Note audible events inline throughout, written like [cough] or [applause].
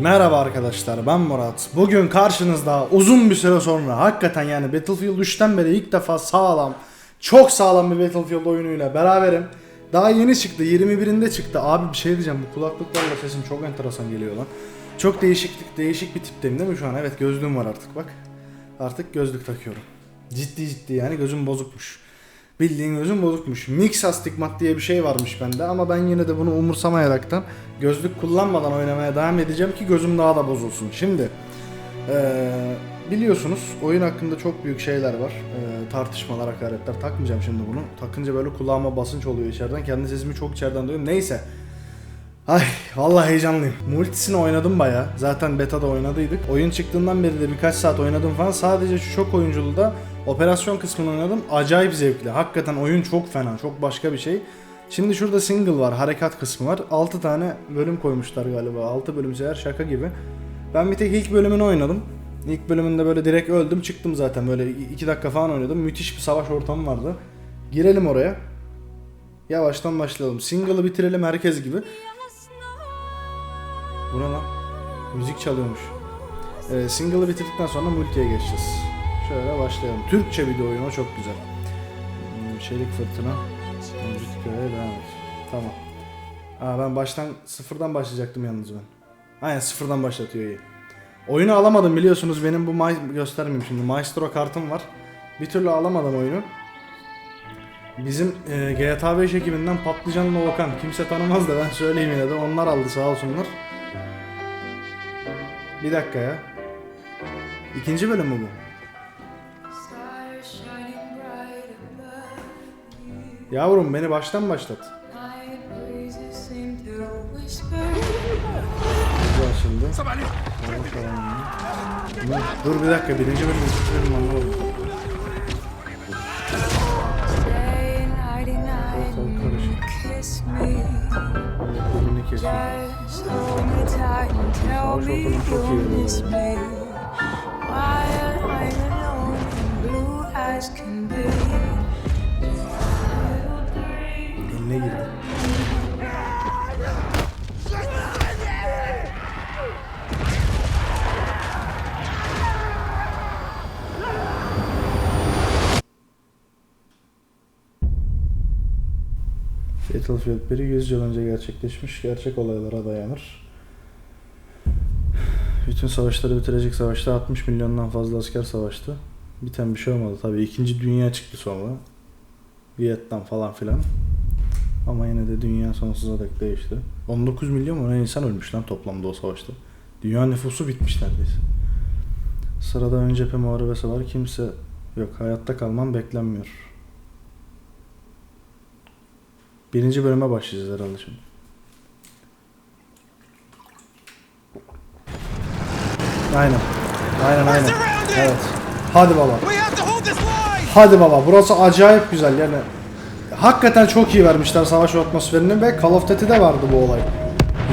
Merhaba arkadaşlar ben Murat. Bugün karşınızda uzun bir süre sonra hakikaten yani Battlefield 3'ten beri ilk defa sağlam, çok sağlam bir Battlefield oyunuyla beraberim. Daha yeni çıktı 21'inde çıktı. Abi bir şey diyeceğim bu kulaklıklarla sesim çok enteresan geliyor lan. Çok değişiklik değişik bir tipteyim değil mi şu an? Evet gözlüğüm var artık bak. Artık gözlük takıyorum. Ciddi ciddi yani gözüm bozukmuş. Bildiğin gözüm bozukmuş. Mix astigmat diye bir şey varmış bende ama ben yine de bunu umursamayaraktan gözlük kullanmadan oynamaya devam edeceğim ki gözüm daha da bozulsun. Şimdi eee, biliyorsunuz oyun hakkında çok büyük şeyler var. Eee, tartışmalar, hakaretler. Takmayacağım şimdi bunu. Takınca böyle kulağıma basınç oluyor içeriden. Kendi sesimi çok içeriden duyuyorum. Neyse. Ay vallahi heyecanlıyım. Multisini oynadım baya. Zaten beta'da oynadıydık. Oyun çıktığından beri de birkaç saat oynadım falan. Sadece şu çok oyunculu da operasyon kısmını oynadım. Acayip zevkli. Hakikaten oyun çok fena. Çok başka bir şey. Şimdi şurada single var. Harekat kısmı var. 6 tane bölüm koymuşlar galiba. 6 bölüm seher şaka gibi. Ben bir tek ilk bölümünü oynadım. İlk bölümünde böyle direkt öldüm çıktım zaten böyle 2 dakika falan oynadım. Müthiş bir savaş ortamı vardı. Girelim oraya. Yavaştan başlayalım. Single'ı bitirelim herkes gibi. Bu ne lan? Müzik çalıyormuş. Ee, single'ı bitirdikten sonra multiye geçeceğiz. Şöyle başlayalım. Türkçe bir de oyun o çok güzel. Hmm, Çelik fırtına. Mevcut köye devam et. Tamam. Aa, ben baştan sıfırdan başlayacaktım yalnız ben. Aynen sıfırdan başlatıyor iyi. Oyunu alamadım biliyorsunuz benim bu ma- göstermeyeyim şimdi. Maestro kartım var. Bir türlü alamadım oyunu. Bizim e, GTA 5 ekibinden Patlıcanlı Okan. Kimse tanımaz da ben söyleyeyim yine de. Onlar aldı sağ olsunlar. Bir dakika ya. İkinci bölüm mü bu? Yavrum beni baştan başlat. Bu açıldı. Dur, bir dakika birinci bölüm ikinci bölüm Savaş ortamı çok iyi 1 100 yıl önce gerçekleşmiş gerçek olaylara dayanır. Bütün savaşları bitirecek savaşta 60 milyondan fazla asker savaştı. Biten bir şey olmadı tabii. İkinci dünya çıktı sonra. Vietnam falan filan. Ama yine de dünya sonsuza dek değişti. 19 milyon mu insan ölmüş lan toplamda o savaşta. Dünya nüfusu bitmiş neredeyse. Sırada ön cephe muharebesi var. Kimse yok. Hayatta kalmam beklenmiyor. Birinci bölüme başlayacağız herhalde şimdi. Aynen. Aynen aynen. Evet. Hadi baba. Hadi baba burası acayip güzel yani. Hakikaten çok iyi vermişler savaş atmosferini ve Call of Duty'de vardı bu olay.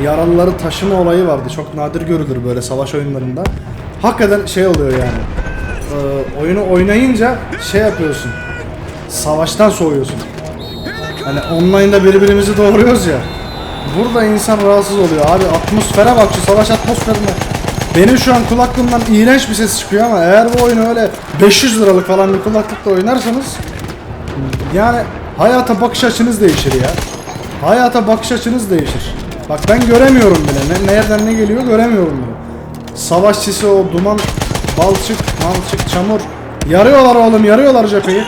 Yaralıları taşıma olayı vardı. Çok nadir görülür böyle savaş oyunlarında. Hakikaten şey oluyor yani. Ee, oyunu oynayınca şey yapıyorsun. Savaştan soğuyorsun. Hani online'da birbirimizi doğuruyoruz ya. Burada insan rahatsız oluyor. Abi atmosfere bak şu savaş atmosferine. Benim şu an kulaklığımdan iğrenç bir ses çıkıyor ama eğer bu oyunu öyle 500 liralık falan bir kulaklıkla oynarsanız yani hayata bakış açınız değişir ya. Hayata bakış açınız değişir. Bak ben göremiyorum bile. Ne, nereden ne geliyor göremiyorum bile. Savaş sisi o duman, balçık, malçık, çamur. Yarıyorlar oğlum yarıyorlar cepheyi.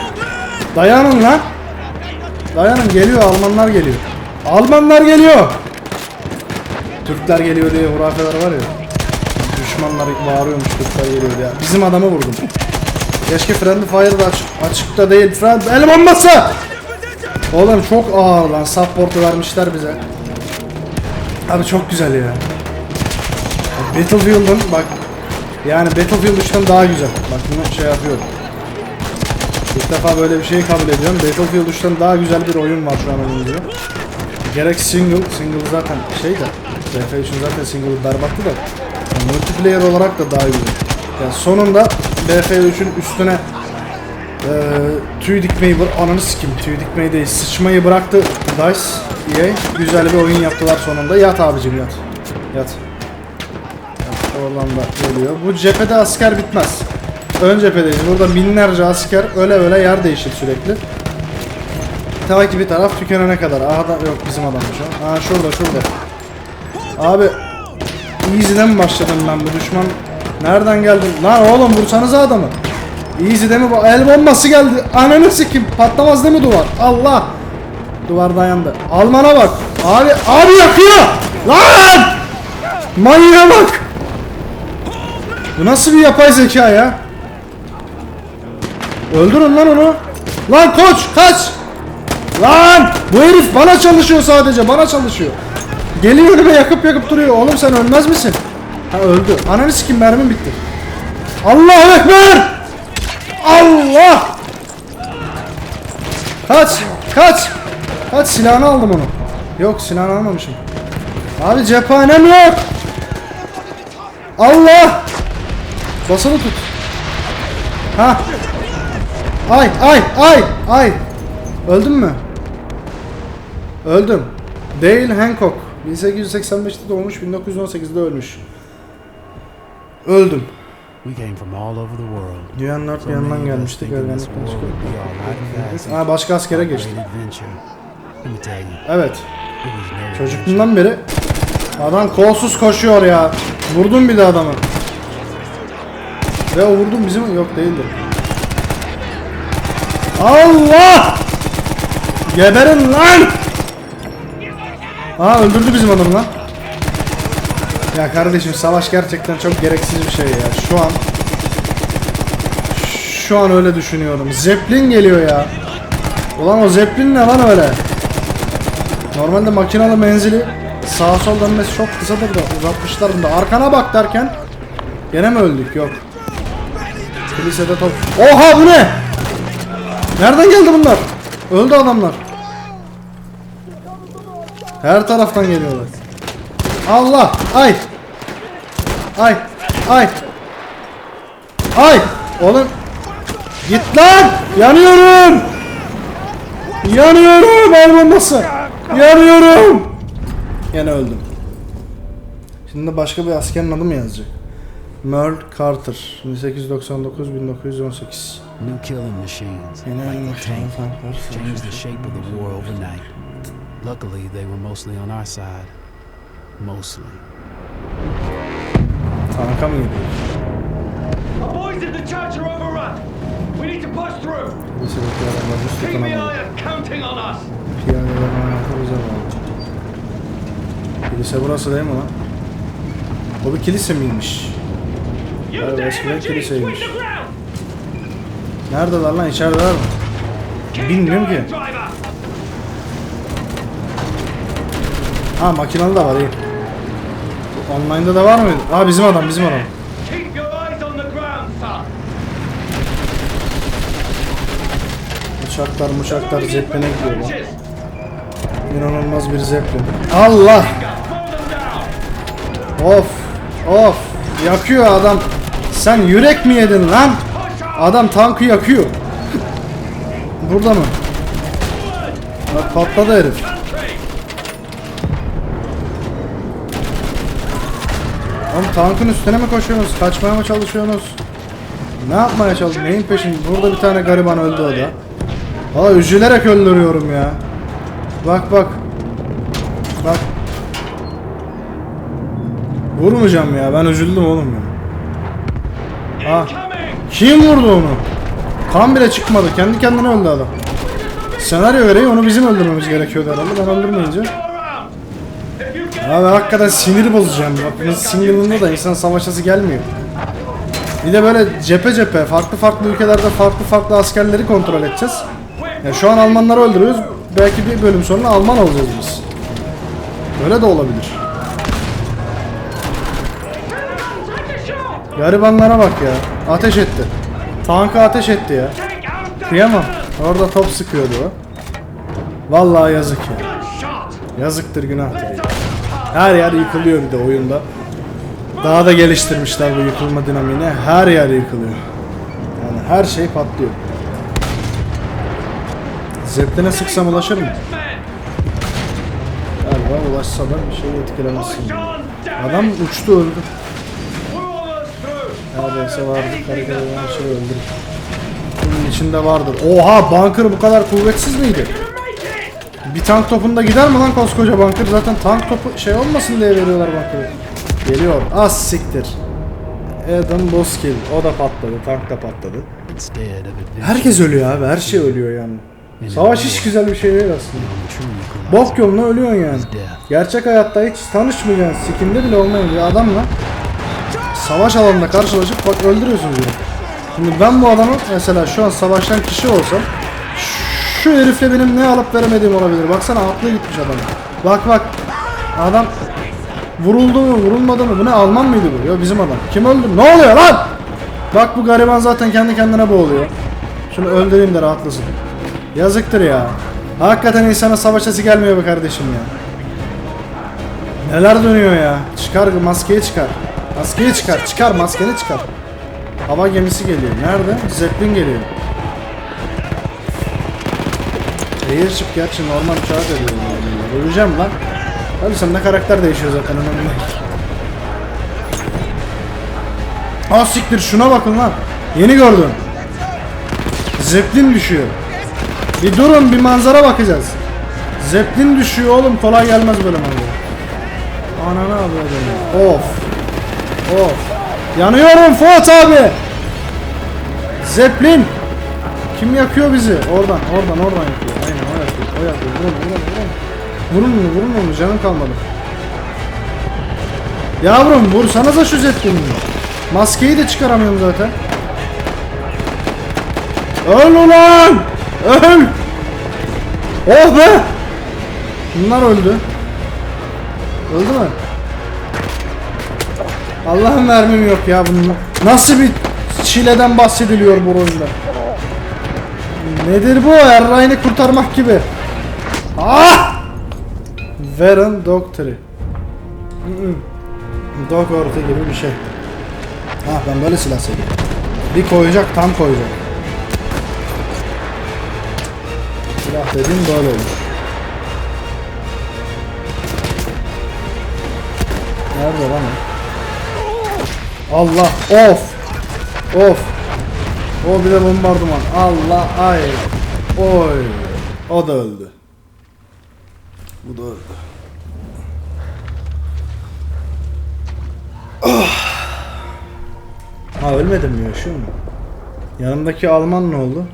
Dayanın lan. Dayanın geliyor Almanlar geliyor. Almanlar geliyor. Türkler geliyor diye hurafeler var ya. Düşmanlar bağırıyormuş Türkler geliyor diye. Bizim adamı vurdum. Keşke Friendly Fire'da açık, açıkta değil. Friend el bombası! Oğlum çok ağır lan. Support'u vermişler bize. Abi çok güzel ya. Battlefield'ın bak yani Battlefield 3'ten daha güzel. Bak bunu şey yapıyorum. İlk defa böyle bir şeyi kabul ediyorum. Battlefield 3'ten daha güzel bir oyun var şu an önümüzde. Gerek single, single zaten şey de BF3'ün zaten single berbattı da multiplayer olarak da daha güzel. Yani sonunda BF3'ün üstüne eee tüy dikmeyi bır ananı sikim tüy dikmeyi değil sıçmayı bıraktı DICE EA güzel bir oyun yaptılar sonunda yat abicim yat yat Oradan da geliyor. Bu cephede asker bitmez. Ön cephedeyiz. Burada binlerce asker öyle öyle yer değişir sürekli. Ta ki bir taraf tükenene kadar. Aha da yok bizim adammış o. Aa şurada şurada. Abi Easy'den mi başladım ben bu düşman? Nereden geldi? Lan oğlum vursanız adamı. Easy'de mi bu? El bombası geldi. Ananı sikim. Patlamaz değil mi duvar? Allah. Duvar dayandı. Almana bak. Abi abi yakıyor. Lan! Manyağa bak. Bu nasıl bir yapay zeka ya? Öldürün lan onu. Lan koç kaç. Lan bu herif bana çalışıyor sadece bana çalışıyor. Geliyor önüme yakıp yakıp duruyor. Oğlum sen ölmez misin? Ha öldü. Ananı sikim mermim bitti. Allahu Ekber! Allah! Kaç! Kaç! Kaç silahını aldım onu. Yok silahını almamışım. Abi cephanem yok. Allah! Basılı tut. Ha. Ay ay ay ay. Öldün mü? Öldüm. Dale Hancock. 1885'te doğmuş, 1918'de ölmüş. Öldüm. We came from all over the world. Dünyanın dört bir yanından gelmiştik. Aa başka askere geçti. Great adventure. Let me tell you, Evet. Çocukluğundan beri adam kolsuz koşuyor ya. Vurdum bir de adamı. Ve o vurdum bizim yok değildi. Allah! Geberin lan! Aa öldürdü bizim adamı lan. Ya kardeşim savaş gerçekten çok gereksiz bir şey ya. Şu an şu an öyle düşünüyorum. Zeppelin geliyor ya. Ulan o Zeppelin ne lan öyle? Normalde makinalı menzili sağa sol dönmesi çok kısadır da uzatmışlar bunu da. Arkana bak derken gene mi öldük? Yok. Kilisede top. Oha bu ne? Nereden geldi bunlar? Öldü adamlar. Her taraftan geliyorlar. Allah! Ay! Ay! Ay! Ay! Oğlum! Git lan! Yanıyorum! Yanıyorum! El bombası! Yanıyorum! Yine öldüm. Şimdi başka bir askerin adı mı yazacak? Merle Carter 1899-1918 New killing machines, Yine aynı like the tank, changed the shape of the war overnight. Luckily, they were mostly on our side. Mostly. Tanka mı gidiyor? Our boys in the church are overrun. We need to push through. Lisedeki adamlar üst Keep the tutunamadı. Iron counting on us. Piyadelerin hayatı bize bağlı. Kilise burası değil mi lan? O bir kilise miymiş? Use eskiden kiliseymiş. Neredeler lan? İçerideler mi? Bilmiyorum ki. Ha makinalı da var iyi. Online'da da var mıydı? Aa bizim adam bizim adam. Uçaklar uçaklar the gidiyor lan. İnanılmaz bir Zeppelin. Allah! Of! Of! Yakıyor adam. Sen yürek mi yedin lan? Adam tankı yakıyor. Burada mı? Bak patladı herif. Oğlum tankın üstüne mi koşuyorsunuz? Kaçmaya mı çalışıyorsunuz? Ne yapmaya çalışıyorsunuz? Neyin peşinde? Burada bir tane gariban öldü o da. Valla üzülerek öldürüyorum ya. Bak bak. Bak. Vurmayacağım ya. Ben üzüldüm oğlum ya. Ah. Kim vurdu onu? Kan bile çıkmadı. Kendi kendine öldü adam. Senaryo gereği onu bizim öldürmemiz gerekiyordu herhalde. Ben öldürmeyince. Abi hakikaten sinir bozacağım. Bak bunun single'ında da insan savaşası gelmiyor. Bir de böyle cephe cephe farklı farklı ülkelerde farklı farklı askerleri kontrol edeceğiz. Ya şu an Almanları öldürüyoruz. Belki bir bölüm sonra Alman olacağız biz. Öyle de olabilir. Garibanlara bak ya. Ateş etti. Tanka ateş etti ya. Kıyamam. Orada top sıkıyordu o. Vallahi yazık ya. Yazıktır günahtır. ya. Her yer yıkılıyor bir de oyunda. Daha da geliştirmişler bu yıkılma dinamiğini. Her yer yıkılıyor. Yani her şey patlıyor. Zeppelin'e sıksam ulaşır mı? Galiba ulaşsa da bir şey etkilemezsin. Adam uçtu öldü. Neredeyse vardı. Hareket eden şey öldür. Bunun içinde vardır. Oha bunker bu kadar kuvvetsiz miydi? Bir tank topunda gider mi lan koskoca bunker? Zaten tank topu şey olmasın diye veriyorlar bunker'ı. Geliyor. Az siktir. Adam Boskill. O da patladı. Tank da patladı. Herkes ölüyor abi. Her şey ölüyor yani. Savaş hiç güzel bir şey değil aslında. Bok yoluna ölüyorsun yani. Gerçek hayatta hiç tanışmayacaksın. Sikinde bile olmayan bir adamla savaş alanında karşılaşıp bak öldürüyorsunuz beni. Şimdi ben bu adamı mesela şu an savaştan kişi olsam şu herifle benim ne alıp veremediğim olabilir. Baksana aklı gitmiş adam. Bak bak. Adam vuruldu mu vurulmadı mı? Bu ne Alman mıydı bu? Ya bizim adam. Kim öldü? Ne oluyor lan? Bak bu gariban zaten kendi kendine boğuluyor. Şunu öldüreyim de rahatlasın. Yazıktır ya. Hakikaten insana savaşası gelmiyor be kardeşim ya. Neler dönüyor ya? Çıkar maskeyi çıkar. Maskeyi çıkar. Çıkar maskeni çıkar. Hava gemisi geliyor. Nerede? Zeppelin geliyor. Airship gerçi normal uçağa normalde. Öleceğim lan. Tabii sen ne karakter değişiyor zaten önemli. Ah siktir şuna bakın lan. Yeni gördüm. Zeppelin düşüyor. Bir durun bir manzara bakacağız. Zeppelin düşüyor oğlum kolay gelmez böyle manzara. Ananı avradım. Of. Of. Yanıyorum Fuat abi. Zeppelin. Kim yakıyor bizi? Oradan, oradan, oradan yakıyor. Aynen o yakıyor. O yakıyor. Vurun, vurun, vurun. Vurun onu, vurun onu. Canım kalmadı. Yavrum vursanıza şu Zeppelin'i. Maskeyi de çıkaramıyorum zaten. Öl ulan! Öl! Oh be! Bunlar öldü. Öldü mü? Allah'ım mermim yok ya bunun. Nasıl bir çileden bahsediliyor bu oyunda? Nedir bu? Erray'ını kurtarmak gibi. Ah! Veren Doctory. Dog orta gibi bir şey. Ah ben böyle silah seviyorum. Bir koyacak tam koyacak. Silah dediğim böyle olur. Nerede lan o? Allah of of o bir de bombardıman Allah ay oy o da öldü bu da öldü Ah. Ha ölmedi mi yaşıyor mu? Yanımdaki Alman ne oldu?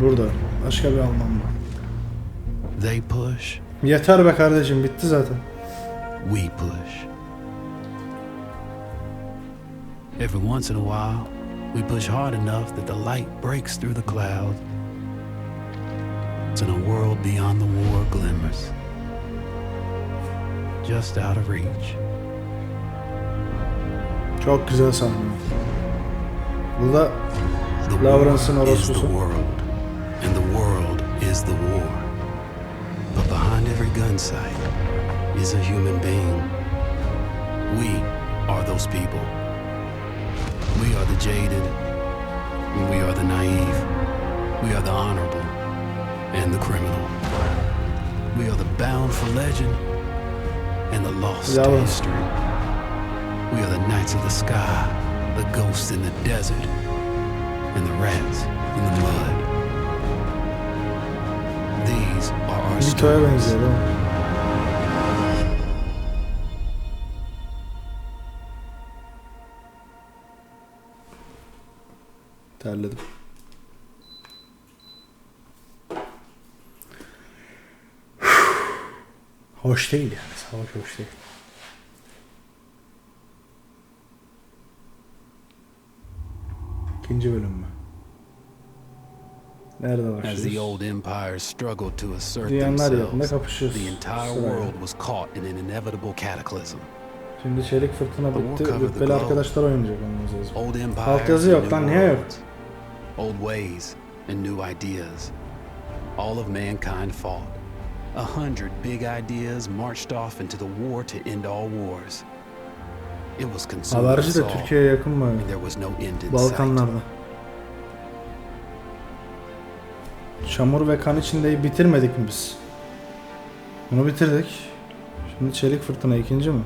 Burada. Başka bir Alman var. They push, Yeter be kardeşim bitti zaten. we push. Every once in a while, we push hard enough that the light breaks through the clouds. And a world beyond the war glimmers. Just out of reach. Çok güzel sahne. Bu da The Lawrence'ın war is the orospusu. world, and the world is the war. But behind every gun sight is a human being. We are those people. We are the jaded, we are the naive. We are the honorable and the criminal. We are the bound for legend and the lost to history. We are the knights of the sky, the ghosts in the desert, and the rats in the mud. These are our stories. Terledim. [sighs] Hoş değil yani. Savaş hoş değil. İkinci bölüm mü? Nerede As the başlıyoruz? old empires struggled to assert themselves, the entire world was caught in an inevitable cataclysm. Şimdi çelik fırtına bitti. Rütbeli arkadaşlar oynayacak onun empires Altyazı yok lan, niye yok? Old ways and new ideas. All of mankind fought. A hundred big ideas marched off into the war to end all wars. It was de all, Türkiye'ye yakın mı? there was no end in. Balkanlarda. Çamur ve kan içindeyi bitirmedik mi biz? Bunu bitirdik. Şimdi çelik fırtına ikinci mi?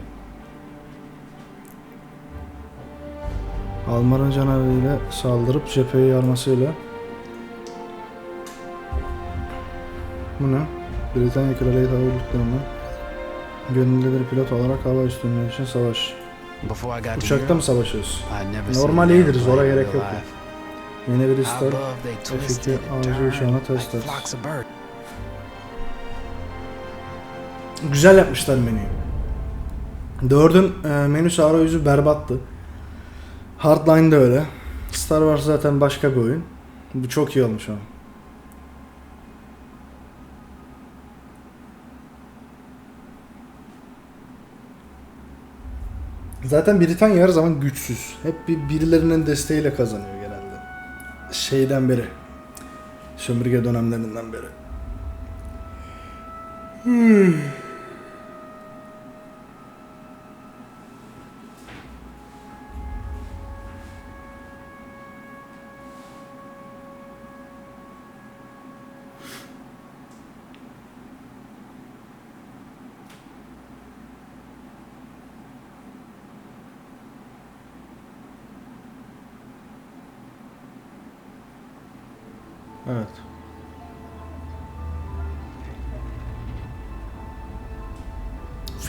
Alman canavarıyla saldırıp cepheyi yarmasıyla Bu ne? Britanya Kraliyet Hava Birlikleri'nden Gönüllü bir pilot olarak hava üstünlüğü için savaş. Uçakta mı savaşıyoruz? Normal iyidir, zora gerek yok. Yeni bir ister. above they twisted F2 and avcı uçağına test et. Güzel yapmışlar menüyü. Dördün e, menüsü arayüzü berbattı. Hardline de öyle. Star Wars zaten başka bir oyun. Bu çok iyi olmuş ama. Zaten Britanya her zaman güçsüz. Hep bir birilerinin desteğiyle kazanıyor genelde. Şeyden beri. Sömürge dönemlerinden beri. Evet.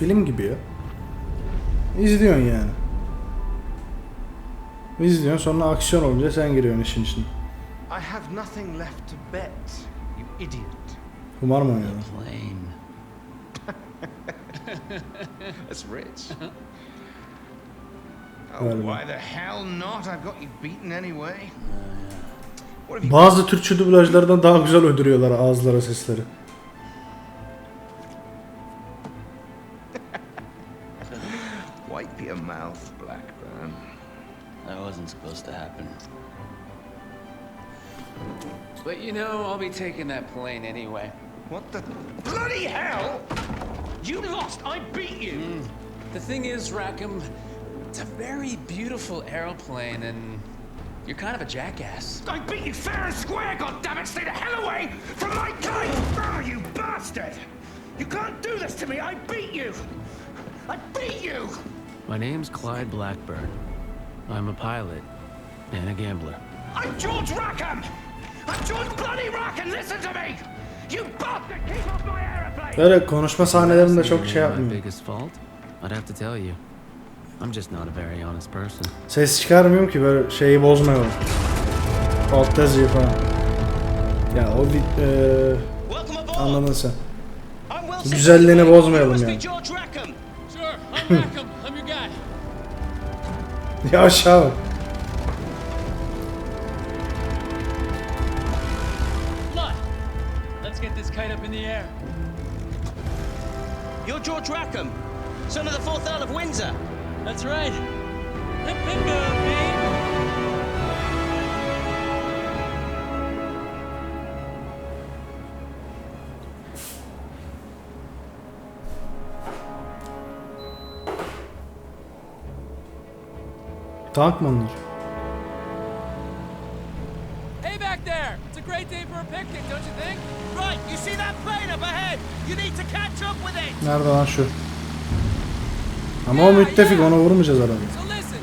Film gibi ya. İzliyorsun yani. İzliyorsun sonra aksiyon olunca sen giriyorsun işin içine. I have nothing left to bet, you idiot. Kumar mı oynuyorsun? Plane. [laughs] That's rich. [laughs] oh, why the hell not? I've got you beaten anyway. Bazı Türkçe dublajlardan daha güzel öldürüyorlar ağızlara sesleri. You know, I'll be taking that plane anyway. What the bloody hell? You lost. I beat you. Hmm. The thing is, Rackham, it's a very beautiful aeroplane, and you're kind of a jackass. I beat you fair and square. God damn it! Stay the hell away from my kite! Oh, you bastard! You can't do this to me. I beat you. I beat you. My name's Clyde Blackburn. I'm a pilot and a gambler. I'm George Rackham. Böyle konuşma sahnelerinde çok şey yapmıyor. biggest fault? I'd have to tell you. I'm just not a very honest person. Ses çıkarmıyorum ki böyle şeyi bozmayalım. Alt yazıyı falan. Ya o bir aboard. anladın sen. Güzelliğini bozmayalım yani. [laughs] Ya aşağı bak. Kite up in the air. You're George Rackham, son of the fourth Earl of Windsor. That's right. Hip hip go, babe. Tank mı onlar? Nerede lan şu? Ama o müttefik onu vurmayacağız herhalde. So listen,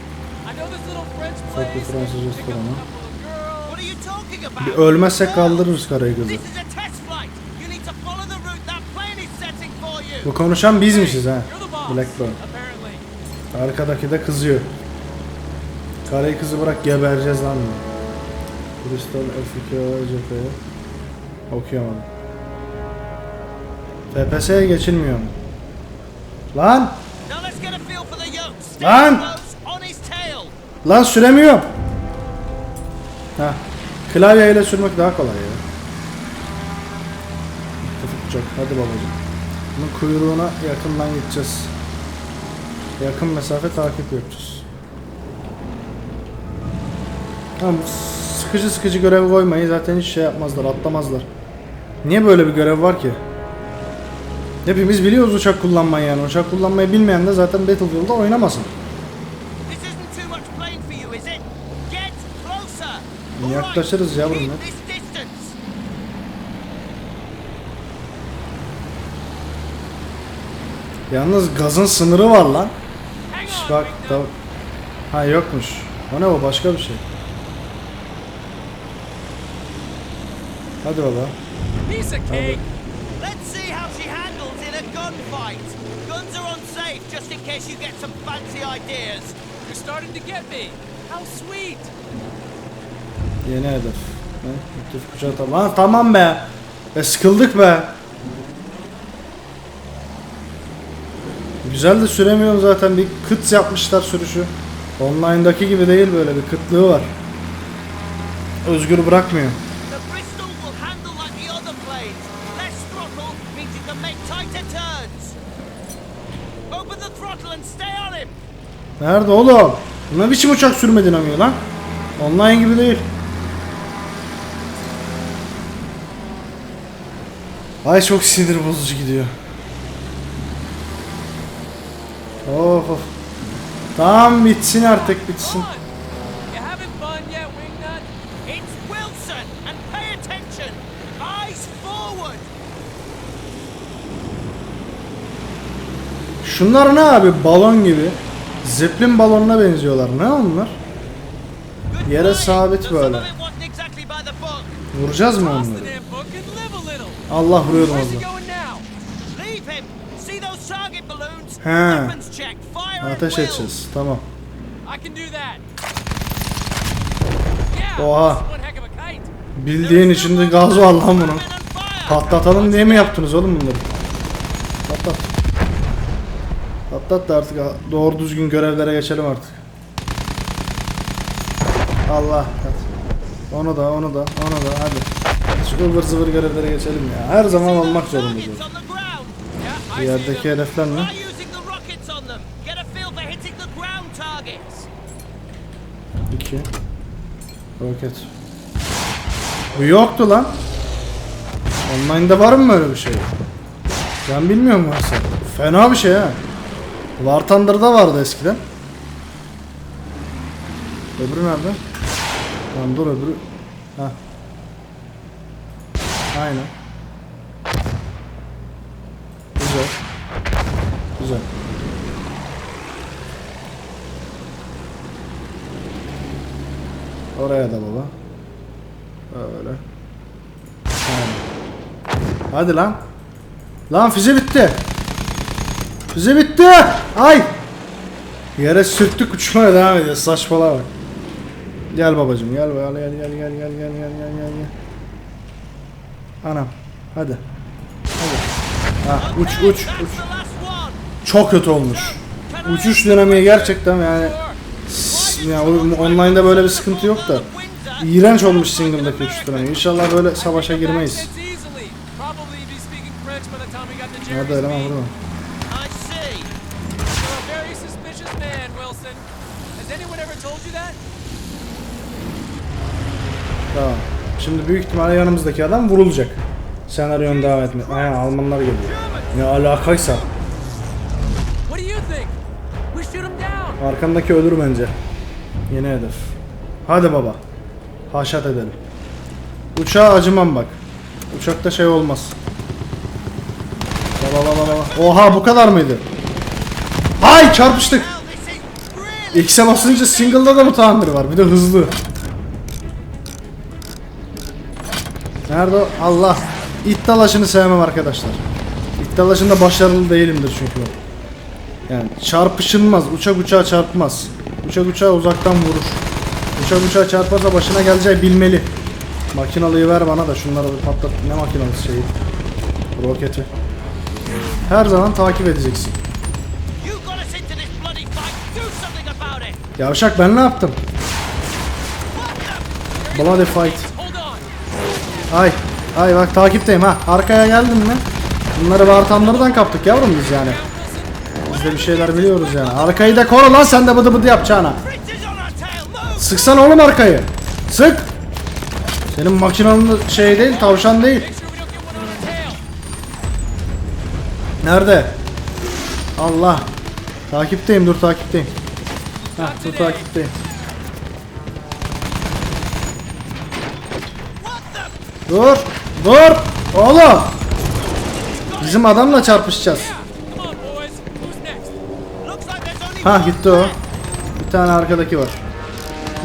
I know this little French Ufak bir place. Fransız restoranı. Bir ölmezsek kaldırırız karayı kızı. Bu konuşan bizmişiz ha. Blackburn. Arkadaki de kızıyor. Karayı kızı bırak gebereceğiz lan. Bristol F2 cepheye. Okuyamadım. FPS'ye geçilmiyor mu? Lan! Lan! Lan süremiyorum. Ha. Klavyeyle sürmek daha kolay ya. Uçak. Hadi babacığım. Bunun kuyruğuna yakından gideceğiz. Yakın mesafe takip yapacağız. Tamam sıkıcı sıkıcı görev koymayı zaten hiç şey yapmazlar, atlamazlar. Niye böyle bir görev var ki? Hepimiz biliyoruz uçak kullanmayı yani. Uçak kullanmayı bilmeyen de zaten Battlefield'da oynamasın. Yaklaşırız yavrum ya. Yalnız gazın sınırı var lan. Şş, bak da... Ha yokmuş. O ne o başka bir şey. Hadi baba. Piece you get some fancy ideas. You're starting to get me. How sweet. Yeni hedef. Ne? Aktif kuşata. Lan tamam be. E sıkıldık be. Güzel de süremiyorum zaten. Bir kıt yapmışlar sürüşü. Online'daki gibi değil böyle bir kıtlığı var. Özgür bırakmıyor. The Nerede oğlum? Ne biçim uçak sürme dinamiği lan? Online gibi değil. Ay çok sinir bozucu gidiyor. Of of. Tamam bitsin artık bitsin. Şunlar ne abi? Balon gibi. Zeplin balonuna benziyorlar. Ne onlar? Yere sabit böyle. Vuracağız mı onları? Allah vuruyordum onu. He. Ateş edeceğiz. Tamam. Oha. Bildiğin içinde gaz var lan bunun. Patlatalım diye mi yaptınız oğlum bunları? Patlat da artık doğru düzgün görevlere geçelim artık. Allah. Hadi. Onu da onu da onu da hadi. Şu ıvır zıvır görevlere geçelim ya. Her zaman olmak those zorunda. targets bu. on the ground? Yeah, I see Yerdeki hedefler ne? 2 Roket. Bu yoktu lan. Online'da var mı böyle bir şey? Ben bilmiyorum varsa. Fena bir şey ha. War Thunder'da vardı eskiden. Öbürü nerede? Tamam dur öbürü. Ha. Aynen. Güzel. Güzel. Oraya da baba. Öyle. Aynen. Hadi lan. Lan füze bitti. Füze bitti. Ay. Yere sürttük uçmaya devam ediyor. Saçmalama bak. Gel babacım gel gel gel gel gel gel gel gel gel gel gel. Anam. Hadi. Hadi. Ha, uç Okay, uç uç. one. Çok kötü olmuş. Uçuş dinamiği gerçekten yani s- ya o- online'da böyle bir sıkıntı yok da iğrenç olmuş single'daki uçuş dinamiği. İnşallah böyle savaşa girmeyiz. Accents easily. Probably Tamam. Şimdi büyük ihtimalle yanımızdaki adam vurulacak. Senaryonun devam etme. Aynen Almanlar geliyor. Ne alakaysa. Arkandaki ölür bence. Yeni hedef. Hadi baba. Haşat edelim. Uçağa acımam bak. Uçakta şey olmaz. Baba baba baba. Oha bu kadar mıydı? Hay çarpıştık. X'e basınca single'da da mı tamir var? Bir de hızlı. Nerede o? Allah. İt dalaşını sevmem arkadaşlar. İt dalaşında başarılı değilimdir çünkü. Yani çarpışılmaz. Uçak uçağa çarpmaz. Uçak uçağı uzaktan vurur. Uçak uçağa çarparsa başına geleceği bilmeli. Makinalıyı ver bana da şunları bir patlat. Ne makinalısı şeyi? Roketi. Her zaman takip edeceksin. Yavşak ben ne yaptım? Bloody fight. Ay. Ay bak takipteyim ha. Arkaya geldin mi? Bunları bartanlardan kaptık yavrum biz yani. Biz de bir şeyler biliyoruz yani. Arkayı da koru lan sen de bıdı bıdı yapacağına. Sıksana oğlum arkayı. Sık. Senin makinanın şey değil tavşan değil. Nerede? Allah. Takipteyim dur takipteyim. Hah dur takipteyim. Dur. Dur. Oğlum. Bizim adamla çarpışacağız. Ha gitti o. Bir tane arkadaki var.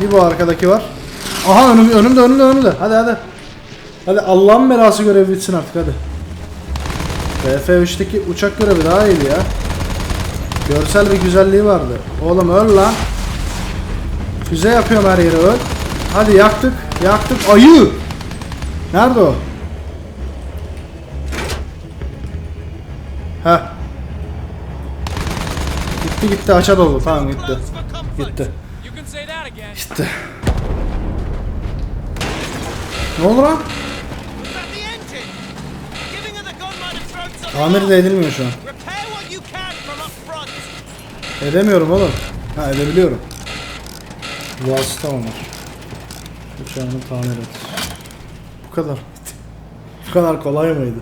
Bir bu arkadaki var. Aha önüm, önümde önümde önümde. Hadi hadi. Hadi Allah'ın belası görevi bitsin artık hadi. TF3'teki uçak görevi daha iyiydi ya. Görsel bir güzelliği vardı. Oğlum öl lan. Füze yapıyorum her yere öl. Hadi yaktık. Yaktık. Ayı. Nerede o? Heh. Gitti gitti aşağı doldu. Tamam gitti. Gitti. Gitti. Ne oldu lan? Tamir de edilmiyor şu an. Edemiyorum oğlum. Ha edebiliyorum. Vasıta onlar. Uçağını tamir et. Bu kadar. Bu kadar kolay mıydı?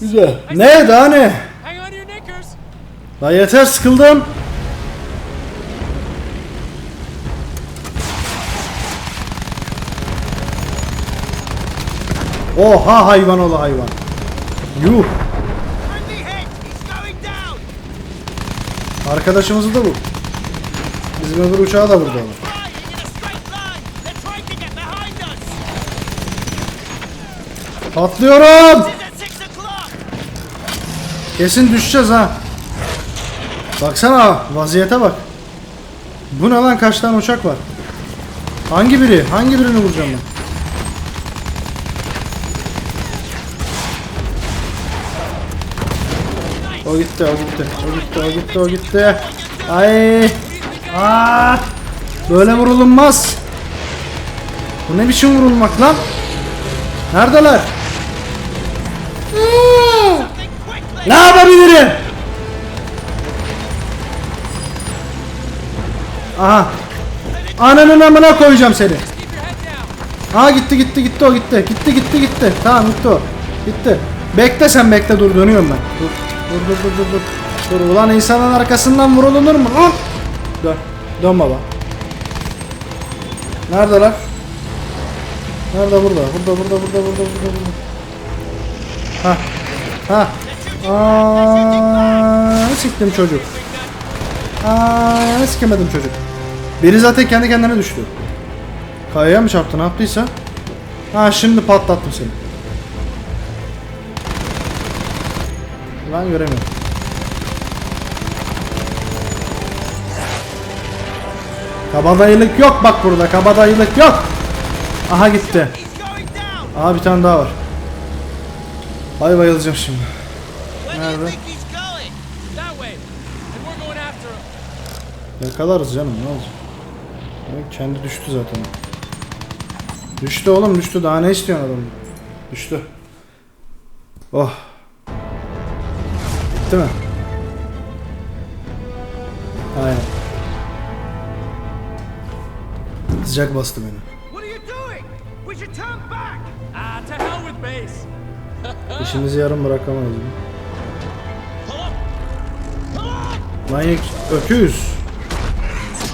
Güzel. Ne daha ne? Daha yeter sıkıldım. Oha hayvan ola hayvan. Yuh. Arkadaşımızı da bu. Bizim öbür uçağı da vurdu onu. Patlıyorum. Kesin düşeceğiz ha. Baksana vaziyete bak. Bu ne lan kaç tane uçak var? Hangi biri? Hangi birini vuracağım ben? O gitti, o gitti, o gitti, o gitti, o gitti. Ay! Aa! Böyle vurulmaz. Bu ne biçim vurulmak lan? Neredeler? Ne yapabilirim? Aha. Ananın amına koyacağım seni. Aha gitti gitti gitti o gitti. Gitti gitti gitti. Tamam gitti o. Gitti. Bekle sen bekle dur dönüyorum ben. Dur. Dur dur dur dur dur. Ulan insanın arkasından vurulunur mu? Lan! Dön. Dön baba. Nerede burada? Burada burada burada burada burada burada. Ha. Ha. Aa, siktim çocuk. Aa, sikemedim çocuk. Biri zaten kendi kendine düştü. Kayaya mı çarptı ne yaptıysa? Ha şimdi patlattım seni. Ben göremiyorum. Kabadayılık yok bak burada. Kabadayılık yok. Aha gitti. Aha bir tane daha var. Ay bayılacağım şimdi. Where do you Nerede? think he's going? That way. And we're going after him. Yakalarız canım ne olacak? Kendi düştü zaten. Düştü oğlum düştü daha ne istiyorsun adam? Düştü. Oh. Bitti mi? Aynen. Sıcak bastı beni. What are you [laughs] Yek- öküz.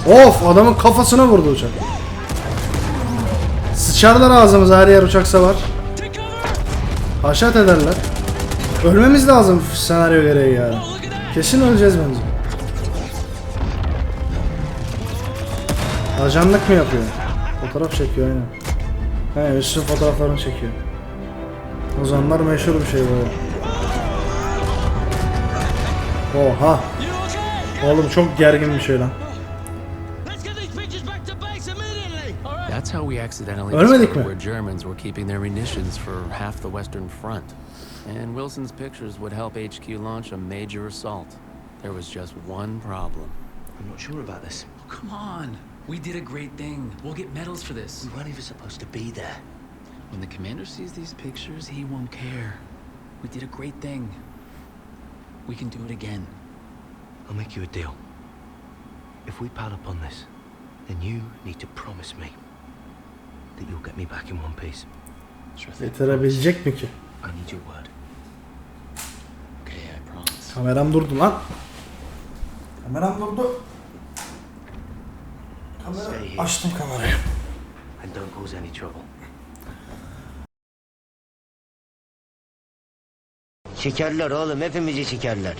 Of adamın kafasına vurdu uçak. Sıçarlar ağzımıza her yer uçaksa var. Haşat ederler. Ölmemiz lazım senaryo gereği yani. Kesin öleceğiz bence. Ajanlık mı yapıyor? Fotoğraf çekiyor aynen. He üstün fotoğraflarını çekiyor. O zamanlar meşhur bir şey böyle. Oha. You okay? Oğlum çok gergin bir şey lan. Let's get these bitches back to base immediately! All right. That's how we accidentally Ölmedik discovered mi? where Germans were keeping their munitions for half the Western Front. And Wilson's pictures would help HQ launch a major assault. There was just one problem. I'm not sure about this. Come on. We did a great thing. We'll get medals for this. We weren't even supposed to be there. When the commander sees these pictures, he won't care. We did a great thing. We can do it again. I'll make you a deal. If we pile up on this, then you need to promise me that you'll get me back in one piece. Getirebilecek mi ki? I need your word. Okay, I promise. Kameram durdu lan. Kameram durdu. Stay here Açtım kamerayı. and don't cause any trouble. Sikerler oğlum hepimizi sikerler.